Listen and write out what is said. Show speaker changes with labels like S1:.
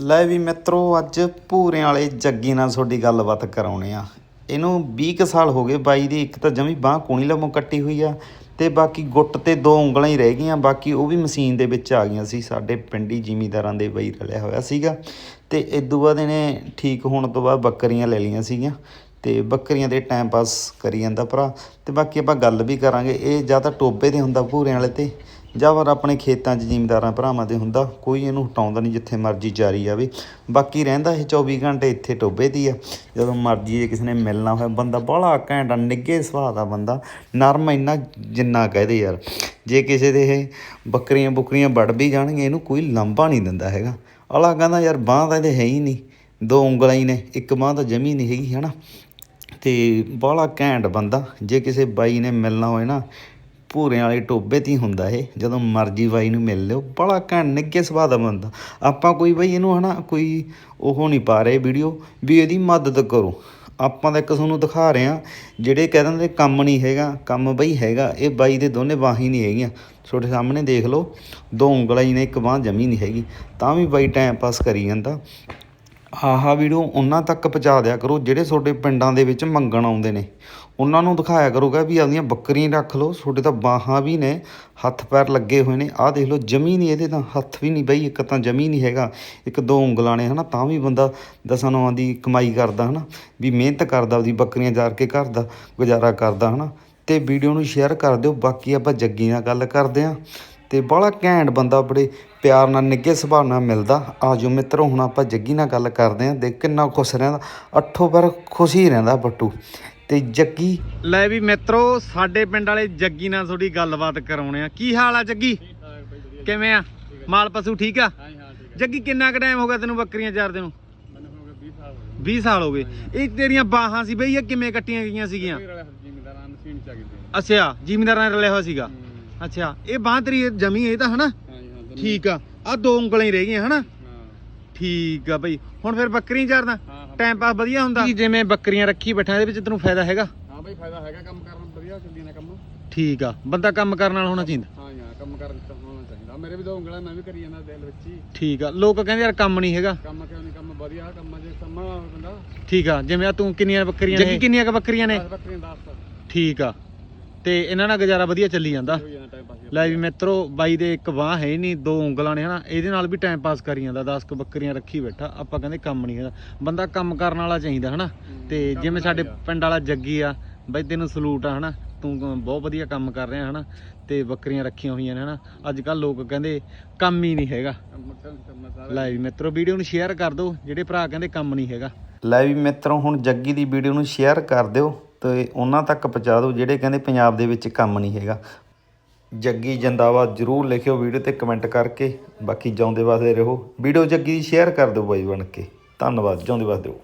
S1: ਲੈ ਵੀ ਮਿੱਤਰੋ, ਅੱਜ ਭੂਰੇ ਵਾਲੇ ਜੱਗੀ ਨਾਲ ਤੁਹਾਡੀ ਗੱਲਬਾਤ ਕਰਾਉਣੇ ਆ। ਇਹਨੂੰ 20 ਕੁ ਸਾਲ ਹੋ ਗਏ ਬਾਈ ਦੀ, ਇੱਕ ਤਾਂ ਜਮੀ ਬਾਹ ਕੋਣੀ ਲੰਮੋਂ ਕੱਟੀ ਹੋਈ ਆ ਤੇ ਬਾਕੀ ਗੁੱਟ ਤੇ ਦੋ ਉਂਗਲਾਂ ਹੀ ਰਹਿ ਗਈਆਂ, ਬਾਕੀ ਉਹ ਵੀ ਮਸ਼ੀਨ ਦੇ ਵਿੱਚ ਆ ਗਈਆਂ ਸੀ, ਸਾਡੇ ਪਿੰਡੀ ਜ਼ਿਮੀਦਾਰਾਂ ਦੇ ਬਈ ਰਲਿਆ ਹੋਇਆ ਸੀਗਾ ਤੇ ਇਦੋਂ ਬਾਅਦ ਇਹਨੇ ਠੀਕ ਹੋਣ ਤੋਂ ਬਾਅਦ ਬੱਕਰੀਆਂ ਲੈ ਲਈਆਂ ਸੀਗੀਆਂ ਤੇ ਬੱਕਰੀਆਂ ਦੇ ਟਾਈਮ ਪਾਸ ਕਰੀ ਜਾਂਦਾ ਭਰਾ। ਤੇ ਬਾਕੀ ਆਪਾਂ ਗੱਲ ਵੀ ਕਰਾਂਗੇ, ਇਹ ਜਾਂ ਤਾਂ ਟੋਬੇ ਤੇ ਹੁੰਦਾ ਭੂਰੇ ਵਾਲੇ ਤੇ ਜਾਂ ਫਿਰ ਆਪਣੇ ਖੇਤਾਂ 'ਚ ਜ਼ਿਮੀਂਦਾਰਾਂ ਭਰਾਵਾਂ ਦੇ ਹੁੰਦਾ, ਕੋਈ ਇਹਨੂੰ ਹਟਾਉਂਦਾ ਨਹੀਂ ਜਿੱਥੇ ਮਰਜ਼ੀ ਜਾਰੀ ਜਾਵੇ ਬਾਕੀ ਰਹਿੰਦਾ ਇਹ 24 ਘੰਟੇ ਇੱਥੇ ਟੋਬੇ ਦੀ ਆ। ਜਦੋਂ ਮਰਜ਼ੀ ਜੇ ਕਿਸੇ ਨੇ ਮਿਲਣਾ ਹੋਇਆ ਬੰਦਾ ਬੜਾ ਘੈਂਟਾ ਨਿੱਗੇ ਸੁਭਾਅ ਦਾ ਬੰਦਾ। ਨਰਮ ਇੰਨਾ ਜਿੰਨਾ ਕਹਦੇ ਯਾਰ। ਜੇ ਕਿਸੇ ਦੇ ਇਹ ਬੱਕਰੀਆਂ ਬੁਕਰੀਆਂ ਵੱਢ ਵੀ ਜਾਣਗੇ, ਇਹਨੂੰ ਕੋਈ ਲੰਬਾ ਨਹੀਂ ਦਿੰਦਾ ਹੈਗਾ। ਅਲਾ ਕਹਿੰਦਾ ਯਾਰ ਬਾਂਹ ਤਾਂ ਇਹਦੇ ਹੈ ਹੀ ਨਹੀਂ। ਦੋ ਉਂਗਲਾਂ ਹੀ ਨੇ, ਇੱਕ ਬਾਂਹ ਤਾਂ ਜਮੀ ਨਹੀਂ ਹੈਗੀ, ਹਨਾ। ਤੇ ਬਾਹਲਾ ਘੈਂਟ ਬੰਦਾ, ਜੇ ਕਿਸੇ ਬਾਈ ਨੇ ਮਿਲਣਾ ਹੋਏ ਨਾ ਭੂਰੇ ਵਾਲੇ ਟੋਬੇ ਤੇ ਹੀ ਹੁੰਦਾ ਇਹ, ਜਦੋਂ ਮਰਜ਼ੀ ਬਾਈ ਨੂੰ ਮਿਲ ਲਿਓ, ਬੜਾ ਘੈਂਟ ਨਿੱਗੇ ਸੁਭਾਅ ਦਾ ਬੰਦਾ। ਆਪਾਂ ਕੋਈ ਬਾਈ ਇਹਨੂੰ ਹਨਾ, ਕੋਈ ਉਹ ਨਹੀਂ ਪਾ ਰਹੇ ਵੀਡੀਓ, ਵੀ ਇਹਦੀ ਮਦਦ ਕਰੋ। ਆਪਾਂ ਤਾਂ ਇੱਕ ਤੁਹਾਨੂੰ ਦਿਖਾ ਰਹੇ ਆ ਜਿਹੜੇ ਕਹਿ ਦਿੰਦੇ ਕੰਮ ਨਹੀਂ ਹੈਗਾ, ਕੰਮ ਬਈ ਹੈਗਾ, ਇਹ ਬਾਈ ਦੇ ਦੋਨੇ ਬਾਹਾਂ ਹੀ ਨਹੀਂ ਹੈਗੀਆਂ। ਤੁਹਾਡੇ ਸਾਹਮਣੇ ਦੇਖ ਲਓ, ਦੋ ਉਂਗਲਾਂ ਹੀ ਨੇ, ਇੱਕ ਬਾਂਹ ਜਮੀ ਨਹੀਂ ਹੈਗੀ। ਤਾਂ ਵੀ ਬਾਈ ਟਾਈਮ ਪਾਸ ਕਰੀ ਜਾਂਦਾ। ਆਹ ਵੀਡੀਓ ਉਹਨਾਂ ਤੱਕ ਪਹੁੰਚਾ ਦਿਆ ਕਰੋ ਜਿਹੜੇ ਤੁਹਾਡੇ ਪਿੰਡਾਂ ਦੇ ਵਿੱਚ ਮੰਗਣ ਆਉਂਦੇ ਨੇ। ਉਹਨਾਂ ਨੂੰ ਦਿਖਾਇਆ ਕਰੋਗਾ ਵੀ ਆਪਦੀਆਂ ਬੱਕਰੀਆਂ ਰੱਖ ਲਓ, ਤੁਹਾਡੇ ਤਾਂ ਬਾਹਾਂ ਵੀ ਨੇ, ਹੱਥ ਪੈਰ ਲੱਗੇ ਹੋਏ ਨੇ। ਆਹ ਦੇਖ ਲਓ, ਜਮੀ ਨਹੀਂ ਇਹਦੇ ਤਾਂ ਹੱਥ ਵੀ ਨਹੀਂ ਬਈ, ਇੱਕ ਤਾਂ ਜਮੀ ਨਹੀਂ ਹੈਗਾ, ਇੱਕ ਦੋ ਉਂਗਲਾਂ ਨੇ ਹਨਾ, ਤਾਂ ਵੀ ਬੰਦਾ ਦਸਾਂ ਨੌਂ ਦੀ ਕਮਾਈ ਕਰਦਾ ਹਨਾ, ਵੀ ਮਿਹਨਤ ਕਰਦਾ ਉਹਦੀ ਬੱਕਰੀਆਂ ਚਾਰ ਕੇ ਘਰ ਦਾ ਗੁਜ਼ਾਰਾ ਕਰਦਾ ਹਨਾ। ਤੇ ਵੀਡੀਓ ਨੂੰ ਸ਼ੇਅਰ ਕਰ ਦਿਓ, ਬਾਕੀ ਆਪਾਂ ਜੱਗੀ ਨਾਲ ਗੱਲ ਕਰਦੇ ਆਂ। ਤੇ ਬੜਾ ਘੈਂਟ ਬੰਦਾ ਬੜੇ ਪਿਆਰ ਨਾਲ ਨਿੱਘੇ ਸੁਭਾਅ ਨਾਲ ਮਿਲਦਾ। ਆਜੋ ਮਿੱਤਰੋ ਹੁਣ ਆਪਾਂ ਜੱਗੀ ਨਾਲ ਗੱਲ ਕਰਦੇ ਆਂ ਦੇਖ ਕਿੰਨਾ ਖੁਸ਼ ਰਹਿੰਦਾ ਅੱਠੋ ਪਰ ਖੁਸ਼ ਹੀ ਰਹਿੰਦਾ ਬੱਟੂ। ਤੇ ਜੱਗੀ? ਲੈ ਵੀ ਮਿੱਤਰੋ ਸਾਡੇ ਪਿੰਡ ਵਾਲੇ ਜੱਗੀ ਨਾਲ ਤੁਹਾਡੀ ਗੱਲਬਾਤ ਕਰਾਉਣੇ ਆ। ਕੀ ਹਾਲ ਆ ਜੱਗੀ? ਕਿਵੇਂ ਆ? ਮਾਲ ਪਸ਼ੂ ਠੀਕ ਆ? ਜੱਗੀ ਕਿੰਨਾ ਕੁ ਟਾਈਮ ਹੋ ਗਿਆ ਤੈਨੂੰ ਬੱਕਰੀਆਂ ਚਾਰਦੇ ਨੂੰ? 20 ਸਾਲ ਹੋ ਗਏ। ਇਹ ਤੇਰੀਆਂ ਬਾਹਾਂ ਸੀ ਬਈ ਇਹ ਕਿਵੇਂ ਕੱਟੀਆਂ ਗਈਆਂ ਸੀਗੀਆਂ? ਅੱਛਾ ਜ਼ਿਮੀਂਦਾਰਾਂ ਨੇ ਰਲਿਆ ਹੋਇਆ ਸੀਗਾ? ਅੱਛਾ ਇਹ ਬਾਂਹ ਤੇਰੀ ਇਹ ਜਮੀ ਇਹ ਤਾਂ ਹਨਾ? ਠੀਕ ਆ। ਆ ਦੋ ਉਂਗਲਾਂ ਹੀ ਰਹਿ ਗਈਆਂ ਹਨਾ? ਠੀਕ ਆ ਬਈ। ਹੁਣ ਫਿਰ ਬੱਕਰੀਆਂ ਚਾਰਦਾ ਟਾਈਮ ਪਾਸ ਵਧੀਆ ਹੁੰਦਾ? ਜਿਵੇਂ ਬੱਕਰੀਆਂ ਰੱਖੀ ਬੈਠਾ ਇਹਦੇ ਵਿੱਚ ਤੈਨੂੰ ਫਾਇਦਾ ਹੈਗਾ?
S2: ਹਾਂ ਬਈ ਫਾਇਦਾ ਹੈਗਾ ਕੰਮ ਕਰਨ ਵਧੀਆ ਚੱਲਦੀ ਨੇ ਕੰਮ
S1: ਠੀਕ ਆ। ਬੰਦਾ ਕੰਮ ਕਰਨ ਵਾਲਾ ਹੋਣਾ ਚਾਹੀਦਾ।
S2: ਹਾਂ ਯਾਰ ਕੰਮ ਕਰਨ ਚ ਹੋਣਾ ਚਾਹੀਦਾ। ਮੇਰੇ ਵੀ ਦੋ ਉਂਗਲਾਂ ਮੈਂ ਵੀ ਕਰੀ ਜਾਂਦਾ ਦਿਲ ਵਿੱਚ ਹੀ।
S1: ਠੀਕ ਆ। ਲੋਕ ਕਹਿੰਦੇ ਯਾਰ ਕੰਮ ਨਹੀਂ ਹੈਗਾ।
S2: ਕੰਮ ਕਿਉਂ ਨਹੀਂ? ਕੰਮ ਵਧੀਆ ਕੰਮ ਜੇ ਸਮਾਂ ਬੰਦਾ।
S1: ਠੀਕ ਆ। ਜਿਵੇਂ ਆ ਤੂੰ ਕਿੰਨੀਆਂ ਬੱਕਰੀਆਂ ਨੇ? ਕਿੰਨੀਆਂ ਕ ਬੱਕਰੀਆਂ ਨੇ?
S2: 10 ਬੱਕਰੀਆਂ 10
S1: ਠੀਕ ਆ। ਤੇ ਇਹਨਾਂ ਨਾਲ ਗੁਜ਼ਾਰਾ ਵਧੀਆ ਚੱਲੀ ਜਾਂਦਾ। ਲੈ ਵੀ ਮਿੱਤਰੋ ਬਾਈ ਦੇ ਇੱਕ ਬਾਹ ਹੈ ਨਹੀਂ ਦੋ ਉਂਗਲਾਂ ਨੇ ਹਨਾ ਇਹਦੇ ਨਾਲ ਵੀ ਟਾਈਮ ਪਾਸ ਕਰੀ ਜਾਂਦਾ 10 ਕ ਬੱਕਰੀਆਂ ਰੱਖੀ ਬੈਠਾ ਆਪਾਂ ਕਹਿੰਦੇ ਕੰਮ ਨਹੀਂ ਹੈਗਾ। ਬੰਦਾ ਕੰਮ ਕਰਨ ਵਾਲਾ ਚਾਹੀਦਾ ਹਨਾ ਤੇ ਜਿਵੇਂ ਸਾਡੇ ਪਿੰਡ ਵਾਲਾ ਜੱਗੀ ਆ ਬਾਈ ਤੈਨੂੰ ਸਲੂਟ ਆ ਹਨਾ ਤੂੰ ਬਹੁਤ ਵਧੀਆ ਕੰਮ ਕਰ ਰਿਹਾ ਹਨਾ ਤੇ ਬੱਕਰੀਆਂ ਰੱਖੀਆਂ ਹੋਈਆਂ ਨੇ ਹਨਾ ਅੱਜ ਕੱਲ ਲੋਕ ਕਹਿੰਦੇ ਕੰਮ ਹੀ ਨਹੀਂ ਹੈਗਾ। ਲੈ ਵੀ ਮਿੱਤਰੋ ਵੀਡੀਓ ਨੂੰ ਸ਼ੇਅਰ ਕਰ ਦਿਓ ਜਿਹੜੇ ਭਰਾ ਕਹਿੰਦੇ ਕੰਮ ਨਹੀਂ ਹੈਗਾ। ਲੈ ਵੀ ਮਿੱਤਰੋ ਹੁਣ ਜੱਗੀ ਦੀ ਵੀਡੀਓ ਨੂੰ ਸ਼ੇਅਰ ਕਰ ਦਿਓ। ਤੇ ਉਹਨਾਂ ਤੱਕ ਪਹੁੰਚਾ ਦਿਓ, ਜਿਹੜੇ ਕਹਿੰਦੇ ਪੰਜਾਬ ਦੇ ਵਿੱਚ ਕੰਮ ਨਹੀਂ ਹੈਗਾ। ਜੱਗੀ ਜਿੰਦਾਬਾਦ ਜਰੂਰ ਲਿਖਿਓ ਵੀਡੀਓ ਤੇ ਕਮੈਂਟ ਕਰਕੇ, ਬਾਕੀ ਜਿਉਂਦੇ ਵਸਦੇ ਰਹੋ। ਵੀਡੀਓ ਜੱਗੀ ਦੀ ਸ਼ੇਅਰ ਕਰ ਦਿਓ ਬਾਈ ਬਣ ਕੇ। ਧੰਨਵਾਦ, ਜਿਉਂਦੇ ਵਸਦੇ ਰਹੋ।